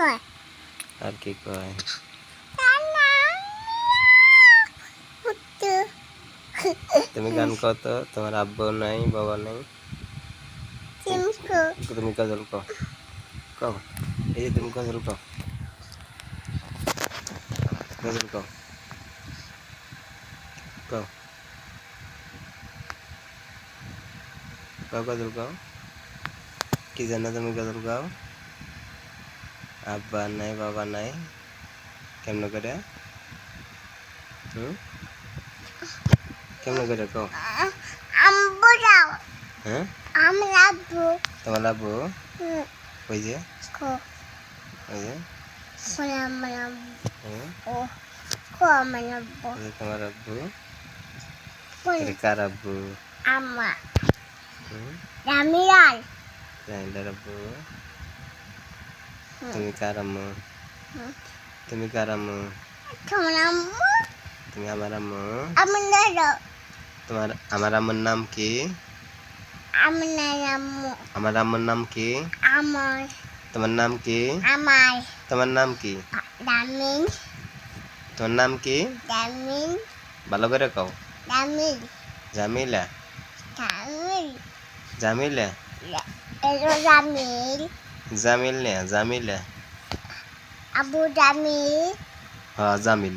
কয় আর কি কয় রান্না পুত্তু তুমি গান কও তো তোমার আব্বু নাই বাবা নাই চিমকু তুমি গজল কও কও এই যে তুমি গজল কও গজল কও কও কও গজল কও কি জানো তুমি গজল গাও আব্বা নাই বাবা নাই। কেমন করে? হুম? কেমন করে কও? আম্বু দাও হ্যাঁ? আমরা আব্বু। তোমার আব্বু? ওই যে? কো। ওই যে? আমার আব্বু? ও কো আমার আব্বু। তোমার আব্বু? কার আব্বু? আমার। হুম? রামিলাল আব্বু। তুমি কার আম্মু? তুমি কার আম্মু? তোমার আম্মু? তুমি আমার আম্মু? আমার দাদা তোমার আমার আম্মুর নাম কি? আমার আম্মু। আমার আম্মুর নাম কি? আমার। তোমার নাম কি? আমার। তোমার নাম কি? দামিন। তোমার নাম কি? দামিন। ভালো করে কও। দামিন। জামিলা। জামিলা। এলো দামিন জামিল না জামিলা আবু দামিন হ্যাঁ জামিল।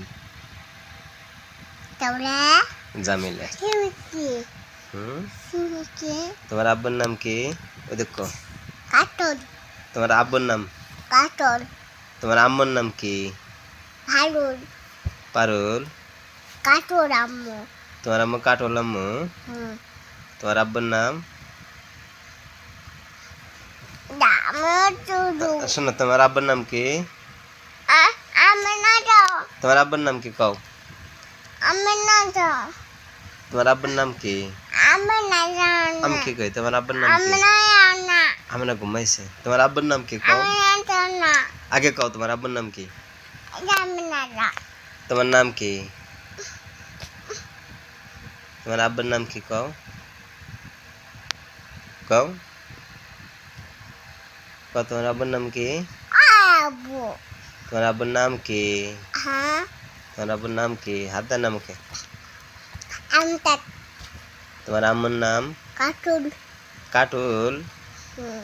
তোরা জামিলা তোমার আব্বুর নাম কি? ওই দেখো। কাটন তোমার আব্বুর নাম? কাটন তোমার আম্মুর নাম কি? ভালুন পারুল। কাটন আম্মু। তোমার আম্মু কাটল আম্মু। তোমার আব্বুর নাম? দামে চুদু শোনো তোমার আব্বুর নাম কি আমি না যাও তোমার আব্বুর নাম কি কও আমি না যাও তোমার আব্বুর নাম কি আমি না যাও আমি কি কই তোমার আব্বুর নাম আমি কি না যাও না আমি না ঘুমাইছে তোমার আব্বুর নাম কি কও আমি না যাও না আগে কও তোমার আব্বুর নাম কি আমি না যাও তোমার নাম কি তোমার আব্বুর নাম কি কও কও কও তোমার আব্বুর নাম কি আবু তোমার আব্বুর নাম কি হ্যাঁ তোমার আব্বুর নাম কি হাত দেন না মুখে আমি তা তোমার আম্মুর নাম কাটুন কাটুল হুম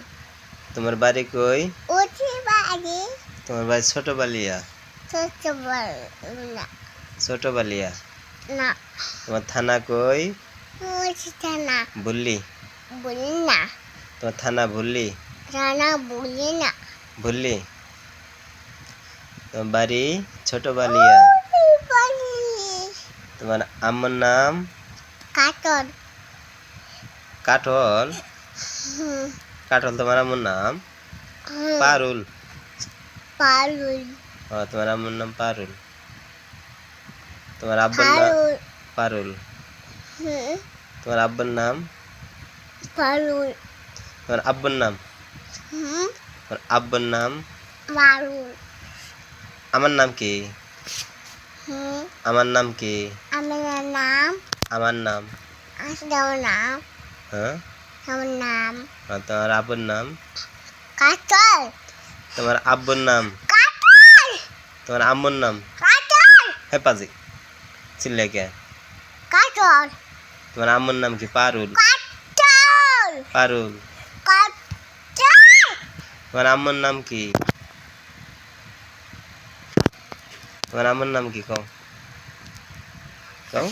তোমার বাড়ি কই উঠি বাড়ি তোমার বাড়ি ছোট বালিয়া ছোট বল না ছোট বালিয়া না তোমার থানা কই উঠি না ভুললি বলি না তোমার থানা ভুললি রানা বলি না। ভুললি? তোমার বাড়ি ছোট বালিয়া। তোমার আম্মুর নাম? কাটন কাঠল হুম। কাঠল তোমার আম্মুর নাম? হুম। পারুল। ও তোমার আম্মুর নাম পারুল। তোমার আব্বুর নাম? পারুল। তোমার আব্বুর নাম? পালুন তোমার আব্বুর নাম? তোমার আব্বুর নাম? মারুন। আমার নাম কি? আমার নাম কি? আমার নাম। আমার নাম? আসলেও নাম। হ্যাঁ? আমার নাম। আর তোমার আব্বুর নাম? কাটল তোমার আব্বুর নাম? কাটল তোমার আম্মুর নাম? কাটল হে পাজি। চিল্লে কে? কাটল তোমার আম্মুর নাম কি? পারুল। পারুল। তোমার আম্মুর নাম কি? তোমার আম্মুর নাম কি কও? কও?